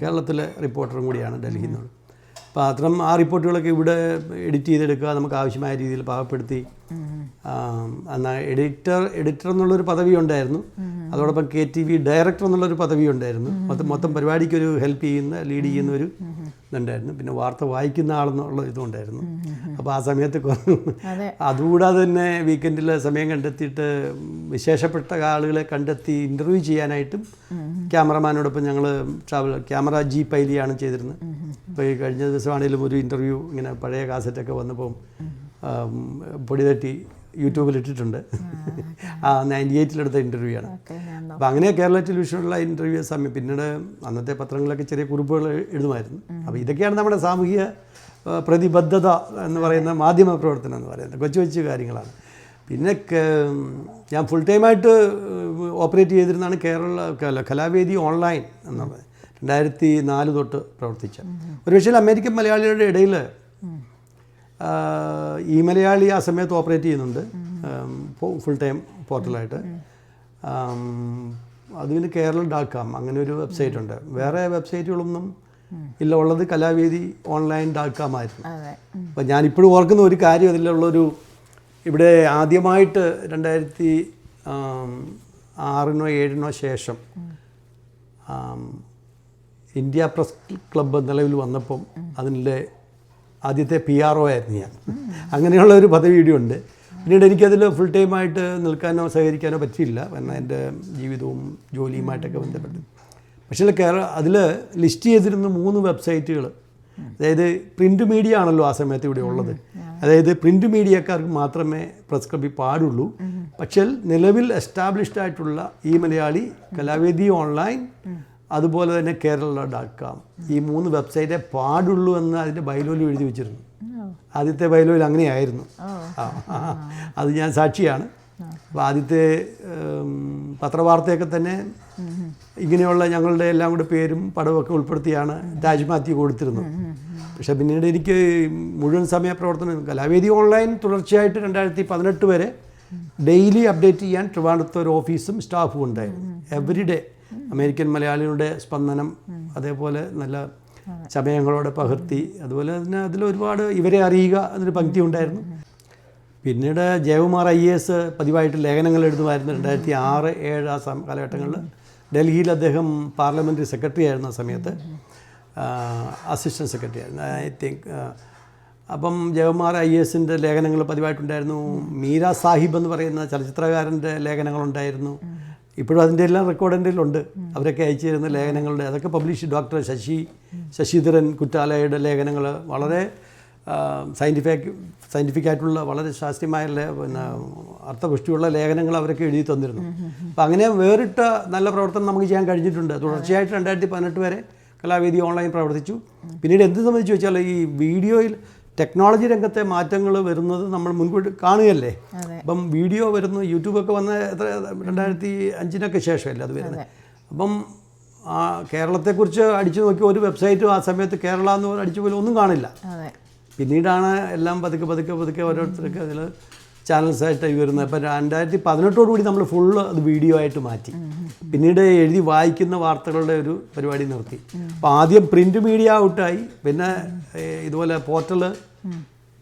Speaker 3: കേരളത്തിലെ റിപ്പോർട്ടറും കൂടിയാണ് ഡൽഹിയിൽ നിന്നുള്ള. അപ്പോൾ അത്തരം ആ റിപ്പോർട്ടുകളൊക്കെ ഇവിടെ എഡിറ്റ് ചെയ്തെടുക്കുക നമുക്ക് ആവശ്യമായ രീതിയിൽ പാകപ്പെടുത്തി എന്നാൽ എഡിറ്റർ എഡിറ്റർ എന്നുള്ളൊരു പദവി ഉണ്ടായിരുന്നു അതോടൊപ്പം കെ ടി വി ഡയറക്ടർ എന്നുള്ളൊരു പദവി ഉണ്ടായിരുന്നു മൊത്തം മൊത്തം പരിപാടിക്ക് ഒരു ഹെൽപ്പ് ചെയ്യുന്ന ലീഡ് ചെയ്യുന്ന ഒരു ഇതുണ്ടായിരുന്നു. പിന്നെ വാർത്ത വായിക്കുന്ന ആളെന്നുള്ള ഇതുണ്ടായിരുന്നു. അപ്പോൾ ആ സമയത്ത് അതുകൂടാതെ തന്നെ വീക്കെൻഡിൽ സമയം കണ്ടെത്തിയിട്ട് വിശേഷപ്പെട്ട ആളുകളെ കണ്ടെത്തി ഇന്റർവ്യൂ ചെയ്യാനായിട്ടും ക്യാമറമാനോടൊപ്പം ഞങ്ങൾ ട്രാവൽ ക്യാമറ ജി പൈലിയാണ് ചെയ്തിരുന്നത്. അപ്പോൾ ഈ കഴിഞ്ഞ ദിവസമാണെങ്കിലും ഒരു ഇന്റർവ്യൂ ഇങ്ങനെ പഴയ കാസറ്റൊക്കെ വന്നപ്പോൾ പൊടി തട്ടി യൂട്യൂബിൽ ഇട്ടിട്ടുണ്ട്. ആ നയന്റി എയ്റ്റിലെടുത്ത ഇന്റർവ്യൂ ആണ്.
Speaker 2: അപ്പം
Speaker 3: അപ്പോൾ അങ്ങനെ കേരള ടെലിവിഷനിലുള്ള ഇന്റർവ്യൂ സമയം പിന്നീട് അന്നത്തെ പത്രങ്ങളിലൊക്കെ ചെറിയ കുറിപ്പുകൾ എഴുതുമായിരുന്നു. അപ്പോൾ ഇതൊക്കെയാണ് നമ്മുടെ സാമൂഹിക പ്രതിബദ്ധത എന്ന് പറയുന്ന മാധ്യമ പ്രവർത്തനം എന്ന് പറയുന്നത്. കൊച്ചു കൊച്ചു കാര്യങ്ങളാണ്. പിന്നെ ഞാൻ ഫുൾ ടൈമായിട്ട് ഓപ്പറേറ്റ് ചെയ്തിരുന്നതാണ് കേരള കല- കലാവേദി ഓൺലൈൻ എന്നുള്ളത്. രണ്ടായിരത്തി നാല് തൊട്ട് പ്രവർത്തിച്ച. ഒരുപക്ഷെ അമേരിക്കൻ മലയാളികളുടെ ഇടയിൽ ഈ മലയാളി ആ സമയത്ത് ഓപ്പറേറ്റ് ചെയ്യുന്നുണ്ട്. ഫുൾ ടൈം പോർട്ടലായിട്ട് അതിന് കേരള ഡോട്ട് കോം അങ്ങനെ ഒരു വെബ്സൈറ്റ് ഉണ്ട്. വേറെ വെബ്സൈറ്റുകളൊന്നും ഇല്ല. ഉള്ളത് കലാവേദി ഓൺലൈൻ ഡോട്ട് കോം ആയിരുന്നു. അപ്പം ഞാനിപ്പോഴും ഓർക്കുന്ന ഒരു കാര്യം അതിലുള്ളൊരു ഇവിടെ ആദ്യമായിട്ട് രണ്ടായിരത്തി ആറിനോ ഏഴിനോ ശേഷം ഇന്ത്യ പ്രസ് ക്ലബ്ബ് നിലവിൽ വന്നപ്പം അതിന്റെ ആദ്യത്തെ പി ആർ ഒ ആയിരുന്നു ഞാൻ. അങ്ങനെയുള്ള ഒരു പദവി ഉണ്ട് പിന്നീട് എനിക്കതിൽ ഫുൾ ടൈമായിട്ട് നിൽക്കാനോ സഹകരിക്കാനോ പറ്റിയില്ല. കാരണം എന്റെ ജീവിതവും ജോലിയുമായിട്ടൊക്കെ ബന്ധപ്പെട്ട്. പക്ഷേ കേരള അതിൽ ലിസ്റ്റ് ചെയ്തിരുന്ന മൂന്ന് വെബ്സൈറ്റുകൾ അതായത് പ്രിന്റ് മീഡിയ ആണല്ലോ ആ സമയത്ത് ഇവിടെ ഉള്ളത്. അതായത് പ്രിന്റ് മീഡിയക്കാർക്ക് മാത്രമേ പ്രസ് ക്ലബ്ബിൽ പാടുള്ളൂ. പക്ഷേ നിലവിൽ എസ്റ്റാബ്ലിഷ്ഡ് ആയിട്ടുള്ള ഈ മലയാളി കലാവേദി ഓൺലൈൻ അതുപോലെ തന്നെ കേരള ഡോട്ട് കോം ഈ മൂന്ന് വെബ്സൈറ്റേ പാടുള്ളൂ എന്ന് അതിന്റെ ബൈലോയിൽ എഴുതി വെച്ചിരുന്നു. ആദ്യത്തെ ബൈലോയിൽ അങ്ങനെയായിരുന്നു. അത് ഞാൻ സാക്ഷിയാണ്. അപ്പോൾ ആദ്യത്തെ പത്രവാർത്തയൊക്കെ തന്നെ ഇങ്ങനെയുള്ള ഞങ്ങളുടെ എല്ലാം കൂടെ പേരും പടവൊക്കെ ഉൾപ്പെടുത്തിയാണ് താജ് മാത്യു കൊടുത്തിരുന്നത്. പക്ഷേ പിന്നീട് എനിക്ക് മുഴുവൻ സമയ പ്രവർത്തനം കലാവേദി ഓൺലൈൻ തുടർച്ചയായിട്ട് രണ്ടായിരത്തി പതിനെട്ട് വരെ ഡെയിലി അപ്ഡേറ്റ് ചെയ്യാൻ ട്രിവാൻഡ്രത്ത് ഒരു ഓഫീസും സ്റ്റാഫും ഉണ്ടായിരുന്നു. എവറി ഡേ അമേരിക്കൻ മലയാളികളുടെ സ്പന്ദനം അതേപോലെ നല്ല ചമയങ്ങളോടെ പകർത്തി അതുപോലെ തന്നെ അതിൽ ഒരുപാട് ഇവരെ അറിയുക എന്നൊരു പങ്ക്തി ഉണ്ടായിരുന്നു. പിന്നീട് ജയകുമാർ ഐ എസ് പതിവായിട്ട് ലേഖനങ്ങൾ എഴുതുമായിരുന്നു രണ്ടായിരത്തി ആറ് ഏഴ് ആ കാലഘട്ടങ്ങളിൽ. ഡൽഹിയിൽ അദ്ദേഹം പാർലമെന്ററി സെക്രട്ടറി ആയിരുന്ന സമയത്ത്. അസിസ്റ്റന്റ് സെക്രട്ടറി ആയിരുന്നു. ഐ തിങ്ക് അപ്പം ജയകുമാർ ഐ എസിന്റെ ലേഖനങ്ങൾ പതിവായിട്ടുണ്ടായിരുന്നു. മീര സാഹിബ് എന്ന് പറയുന്ന ചലച്ചിത്രകാരന്റെ ലേഖനങ്ങളുണ്ടായിരുന്നു. ഇപ്പോഴും അതിന്റെ എല്ലാം റെക്കോർഡ് എന്റെ ഉണ്ട് അവരൊക്കെ അയച്ചു തരുന്ന ലേഖനങ്ങളുടെ അതൊക്കെ പബ്ലിഷ് ഡോക്ടർ ശശി ശശിധരൻ കുറ്റാലയുടെ ലേഖനങ്ങൾ വളരെ സയന്റിഫിക് സയന്റിഫിക് ആയിട്ടുള്ള വളരെ ശാസ്ത്രീയമായ പിന്നെ അർത്ഥപുഷ്ടിയുള്ള ലേഖനങ്ങൾ അവരൊക്കെ എഴുതി തന്നിരുന്നു. അപ്പം അങ്ങനെ വേറിട്ട നല്ല പ്രവർത്തനം നമുക്ക് ചെയ്യാൻ കഴിഞ്ഞിട്ടുണ്ട്. തുടർച്ചയായിട്ട് രണ്ടായിരത്തി പതിനെട്ട് വരെ കലാവേദി ഓൺലൈൻ പ്രവർത്തിച്ചു. പിന്നീട് എന്ത് സംബന്ധിച്ച് വെച്ചാൽ ഈ വീഡിയോയിൽ ടെക്നോളജി രംഗത്തെ മാറ്റങ്ങൾ വരുന്നത് നമ്മൾ മുൻകൂട്ടി കാണുകയല്ലേ. അപ്പം വീഡിയോ വരുന്നു യൂട്യൂബൊക്കെ വന്ന എത്ര രണ്ടായിരത്തി അഞ്ചിനൊക്കെ ശേഷമല്ലേ അത് വരുന്നത്? അപ്പം ആ കേരളത്തെക്കുറിച്ച് അടിച്ചു നോക്കി ഒരു വെബ്സൈറ്റും ആ സമയത്ത് കേരള എന്ന് പറഞ്ഞ് അടിച്ചു പോലും ഒന്നും കാണില്ല. പിന്നീടാണ് എല്ലാം പതുക്കെ പതുക്കെ പതുക്കെ ഓരോരുത്തർക്ക് അതിൽ ചാനൽസായിട്ടായി വരുന്നത്. അപ്പം രണ്ടായിരത്തി പതിനെട്ടോടു കൂടി നമ്മൾ ഫുൾ അത് വീഡിയോ ആയിട്ട് മാറ്റി. പിന്നീട് എഴുതി വായിക്കുന്ന വാർത്തകളുടെ ഒരു പരിപാടി നിർത്തി. അപ്പോൾ ആദ്യം പ്രിന്റ് മീഡിയ ഔട്ടായി പിന്നെ ഇതുപോലെ പോർട്ടൽ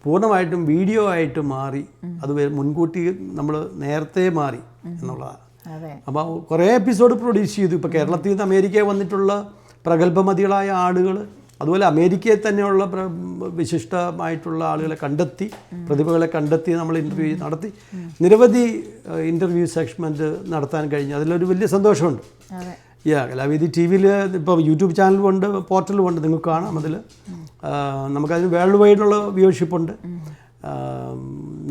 Speaker 3: പൂർണമായിട്ടും വീഡിയോ ആയിട്ട് മാറി. അത് മുൻകൂട്ടി നമ്മൾ നേരത്തെ മാറി എന്നുള്ളതാണ്. അപ്പോൾ കുറേ എപ്പിസോഡ് പ്രൊഡ്യൂസ് ചെയ്തു. ഇപ്പോൾ കേരളത്തിൽ നിന്ന് അമേരിക്കയിൽ വന്നിട്ടുള്ള പ്രഗത്ഭമതികളായ ആളുകൾ അതുപോലെ അമേരിക്കയിൽ തന്നെയുള്ള വിശിഷ്ടമായിട്ടുള്ള ആളുകളെ കണ്ടെത്തി പ്രതിഭകളെ കണ്ടെത്തി നമ്മൾ ഇന്റർവ്യൂ നടത്തി. നിരവധി ഇന്റർവ്യൂ സെഗ്മെന്റ് നടത്താൻ കഴിഞ്ഞു. അതിലൊരു വലിയ സന്തോഷമുണ്ട്. യാ കലാവേദി ടി വിയിൽ ഇപ്പോൾ യൂട്യൂബ് ചാനലും ഉണ്ട് പോർട്ടലും ഉണ്ട് നിങ്ങൾക്ക് കാണാം അതിൽ നമുക്കതിന് വേൾഡ് വൈഡുള്ള വ്യൂവർഷിപ്പ് ഉണ്ട്.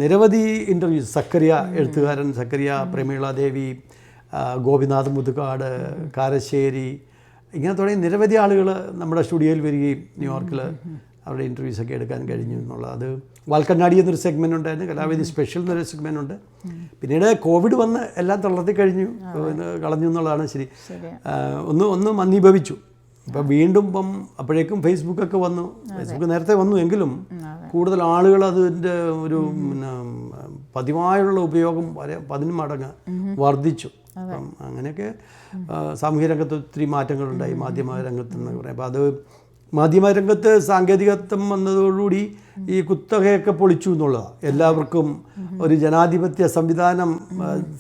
Speaker 3: നിരവധി ഇന്റർവ്യൂസ് സക്കറിയ എഴുത്തുകാരൻ സക്കറിയ പ്രമീള ദേവി ഗോപിനാഥ് മുതുകാട് കാരശ്ശേരി ഇങ്ങനെ തുടങ്ങി നിരവധി ആളുകൾ നമ്മുടെ സ്റ്റുഡിയോയിൽ വരികയും ന്യൂയോർക്കിൽ അവരുടെ ഇന്റർവ്യൂസ് ഒക്കെ എടുക്കാൻ കഴിഞ്ഞു എന്നുള്ളത് അത് വാൽക്കണ്ണാടി എന്നൊരു സെഗ്മെന്റ് ഉണ്ടായിരുന്നു കലാവേദി സ്പെഷ്യൽ എന്നൊരു സെഗ്മെന്റ് ഉണ്ട്. പിന്നീട് കോവിഡ് വന്ന് എല്ലാം തളർത്തി കഴിഞ്ഞു. കളഞ്ഞു എന്നുള്ളതാണ് ശരി. ഒന്ന് ഒന്ന് മന്ദീഭവിച്ചു. ഇപ്പം വീണ്ടും ഇപ്പം അപ്പോഴേക്കും ഫേസ്ബുക്കൊക്കെ വന്നു. ഫേസ്ബുക്ക് നേരത്തെ വന്നു എങ്കിലും കൂടുതൽ ആളുകൾ അതിന്റെ ഒരു പിന്നെ പതിവായുള്ള ഉപയോഗം വരെ പതിന് മടങ്ങ് വർദ്ധിച്ചു. അപ്പം അങ്ങനെയൊക്കെ സാമൂഹ്യ രംഗത്ത് ഒത്തിരി മാറ്റങ്ങളുണ്ടായി മാധ്യമ രംഗത്ത് എന്ന് പറയാം അപ്പോൾ അത് മാധ്യമ രംഗത്ത് സാങ്കേതികത്വം വന്നതോടുകൂടി ഈ കുത്തകയൊക്കെ പൊളിച്ചു എന്നുള്ളതാണ് എല്ലാവർക്കും ഒരു ജനാധിപത്യ സംവിധാനം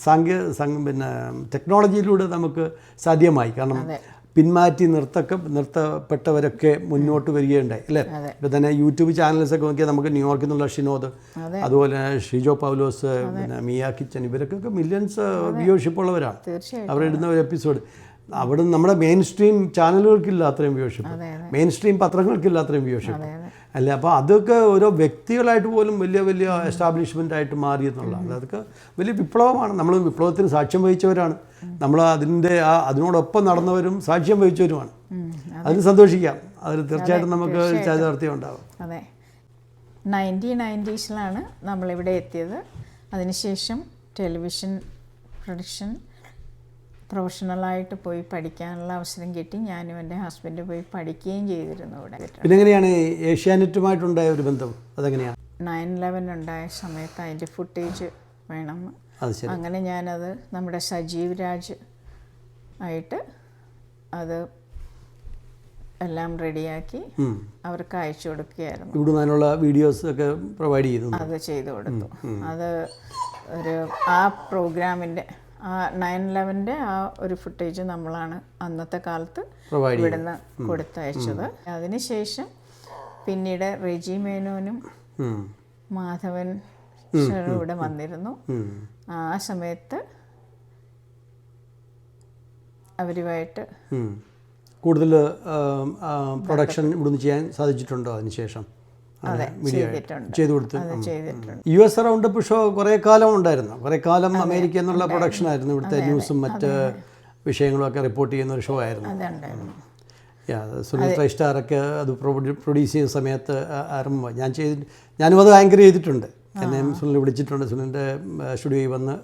Speaker 3: സാങ്കേ പിന്നെ ടെക്നോളജിയിലൂടെ നമുക്ക് സാധ്യമായി. കാരണം പിന്മാറ്റി നിർത്തക്ക നിർത്തപ്പെട്ടവരൊക്കെ മുന്നോട്ട് വരികയുണ്ടായി അല്ലേ? ഇപ്പം തന്നെ യൂട്യൂബ് ചാനൽസ് ഒക്കെ നോക്കിയാൽ നമുക്ക് ന്യൂയോർക്കിൽ നിന്നുള്ള ഷിനോദ് അതുപോലെ ഷിജോ പൗലോസ് പിന്നെ മിയ കിച്ചൻ ഇവരൊക്കെ മില്യൺസ്
Speaker 2: വ്യൂഷിപ്പുള്ളവരാണ്
Speaker 3: അവരിടുന്ന ഒരു എപ്പിസോഡ് അവിടെ നമ്മുടെ മെയിൻ സ്ട്രീം ചാനലുകൾക്കില്ല അത്രയും വ്യൂഷിപ്പ് മെയിൻ സ്ട്രീം പത്രങ്ങൾക്കില്ല അത്രയും വ്യൂഷിപ്പ് അല്ല? അപ്പോൾ അതൊക്കെ ഓരോ വ്യക്തികളായിട്ട് പോലും വലിയ വലിയ എസ്റ്റാബ്ലിഷ്മെന്റ് ആയിട്ട് മാറി എന്നുള്ളതാണ്. അതൊക്കെ വലിയ വിപ്ലവമാണ്. നമ്മൾ വിപ്ലവത്തിന് സാക്ഷ്യം വഹിച്ചവരാണ്. നമ്മൾ അതിന്റെ ആ അതിനോടൊപ്പം നടന്നവരും സാക്ഷ്യം വഹിച്ചവരുമാണ്. അതിന് സന്തോഷിക്കാം. അതിൽ തീർച്ചയായിട്ടും നമുക്ക് ചാരിതാർത്ഥ്യം ഉണ്ടാവും
Speaker 2: അതെ. നയന്റീൻ നയന്റീസിലാണ് നമ്മളിവിടെ എത്തിയത്. അതിനുശേഷം ടെലിവിഷൻ പ്രൊഡക്ഷൻ പ്രൊഫഷണലായിട്ട് പോയി പഠിക്കാനുള്ള അവസരം കിട്ടി. ഞാനും എന്റെ ഹസ്ബൻഡ് പോയി പഠിക്കുകയും ചെയ്തിരുന്നു ഇവിടെ.
Speaker 3: പിന്നെ എങ്ങനെയാണ് ഏഷ്യാനെറ്റുമായിട്ടുണ്ടായ ഒരു ബന്ധം? അതെങ്ങനെയാണ്?
Speaker 2: നയൻ ലെവൻ ഉണ്ടായ സമയത്ത് അതിന്റെ ഫുട്ടേജ് വേണം. അങ്ങനെ ഞാനത് നമ്മുടെ സജീവ് രാജ് ആയിട്ട് അത് എല്ലാം റെഡിയാക്കി. അവർക്ക് അയച്ചു കൊടുക്കുകയായിരുന്നു.
Speaker 3: അതിനുള്ള വീഡിയോസ് ഒക്കെ പ്രൊവൈഡ് ചെയ്യുന്നു
Speaker 2: അത് ചെയ്തു കൊടുത്തു. അത് ഒരു ആ പ്രോഗ്രാമിന്റെ ആ നയൻ ലെവന്റെ ആ ഒരു ഫുട്ടേജ് നമ്മളാണ് അന്നത്തെ കാലത്ത് ഇവിടുന്ന് കൊടുത്തയച്ചത്. അതിനുശേഷം പിന്നീട് റെജി മേനോനും മാധവൻ ഇവിടെ വന്നിരുന്നു. ആ സമയത്ത് അവരുമായിട്ട്
Speaker 3: കൂടുതൽ പ്രൊഡക്ഷൻ ഇവിടുന്ന് ചെയ്യാൻ സാധിച്ചിട്ടുണ്ടോ അതിനുശേഷം? ചെയ്തു കൊടുത്തു യു എസ് റൗണ്ടപ്പ് ഷോ കുറേ കാലം ഉണ്ടായിരുന്നു. കുറേ കാലം അമേരിക്ക എന്നുള്ള പ്രൊഡക്ഷൻ ആയിരുന്നു. ഇവിടുത്തെ ന്യൂസും മറ്റ് വിഷയങ്ങളും ഒക്കെ റിപ്പോർട്ട് ചെയ്യുന്ന ഒരു ഷോ ആയിരുന്നു. സുനിൽ ട്രൈസ്റ്റാറൊക്കെ അത് പ്രൊഡ്യൂസ് ചെയ്യുന്ന സമയത്ത് ആരംഭ. ഞാൻ ചെയ്ത് ഞാനും അത് ആങ്കർ ചെയ്തിട്ടുണ്ട്. എന്നെയും സുനിൽ വിളിച്ചിട്ടുണ്ട്. സുനിലിന്റെ സ്റ്റുഡിയോയിൽ വന്ന്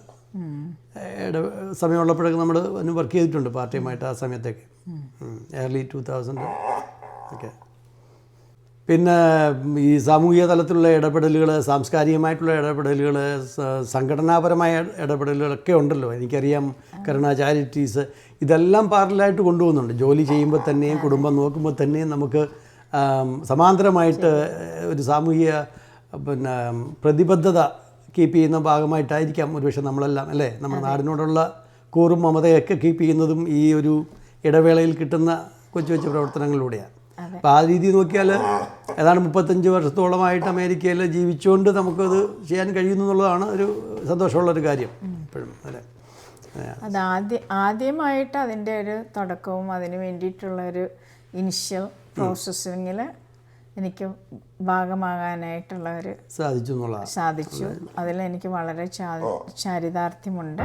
Speaker 3: സമയമുള്ളപ്പോഴൊക്കെ നമ്മൾ വർക്ക് ചെയ്തിട്ടുണ്ട് പാർട്ട് ടൈമായിട്ട് ആ സമയത്തൊക്കെ. ഏർലി ടു തൗസൻഡ് ഒക്കെ. പിന്നെ ഈ സാമൂഹിക തലത്തിലുള്ള ഇടപെടലുകൾ സാംസ്കാരികമായിട്ടുള്ള ഇടപെടലുകൾ സംഘടനാപരമായ ഇടപെടലുകളൊക്കെ ഉണ്ടല്ലോ. എനിക്കറിയാം കരുണ ചാരിറ്റീസ് ഇതെല്ലാം പാരലായിട്ട് കൊണ്ടുപോകുന്നുണ്ട്. ജോലി ചെയ്യുമ്പോൾ തന്നെയും കുടുംബം നോക്കുമ്പോൾ തന്നെയും നമുക്ക് സമാന്തരമായിട്ട് ഒരു സാമൂഹിക പിന്നെ പ്രതിബദ്ധത കീപ്പ് ചെയ്യുന്ന ഭാഗമായിട്ടായിരിക്കാം ഒരുപക്ഷെ നമ്മളെല്ലാം അല്ലേ? നമ്മുടെ നാടിനോടുള്ള കൂറും മമതയൊക്കെ കീപ്പ് ചെയ്യുന്നതും ഈ ഒരു ഇടവേളയിൽ കിട്ടുന്ന കൊച്ചു കൊച്ചു പ്രവർത്തനങ്ങളിലൂടെയാണ് അപ്പോൾ ആ രീതി നോക്കിയാൽ ഏതാണ്ട് മുപ്പത്തഞ്ച് വർഷത്തോളമായിട്ട് അമേരിക്കയിൽ ജീവിച്ചുകൊണ്ട് നമുക്കത് ചെയ്യാൻ കഴിയുന്നു എന്നുള്ളതാണ് ഒരു സന്തോഷമുള്ളൊരു കാര്യം എപ്പോഴും അല്ലേ?
Speaker 2: അത്. ആദ്യ ആദ്യമായിട്ട് അതിന്റെ ഒരു തുടക്കവും അതിന് വേണ്ടിയിട്ടുള്ള ഒരു ഇനിഷ്യൽ പ്രോസസ്സിങ്ങിൽ എനിക്ക് ഭാഗമാകാനായിട്ടുള്ള ഒരു
Speaker 3: സാധിച്ചു
Speaker 2: സാധിച്ചു അതിൽ എനിക്ക് വളരെ ചാരിതാർത്ഥ്യമുണ്ട്